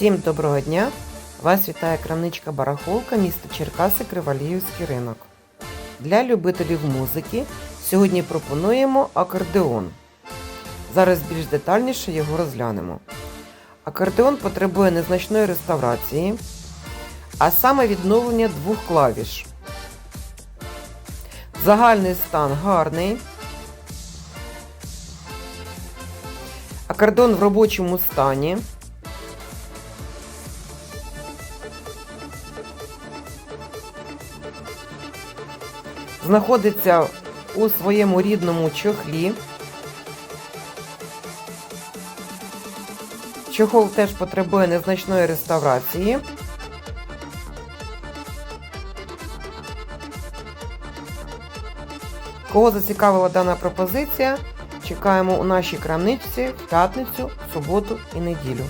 Всім доброго дня! Вас вітає крамничка Барахолка міста Черкаси Криваліївський ринок. Для любителів музики сьогодні пропонуємо акордеон. Зараз більш детальніше його розглянемо. Акордеон потребує незначної реставрації, а саме відновлення двох клавіш. Загальний стан гарний. Акордеон в робочому стані. Знаходиться у своєму рідному чохлі. Чохол теж потребує незначної реставрації. Кого зацікавила дана пропозиція, чекаємо у нашій крамничці в п'ятницю, суботу і неділю.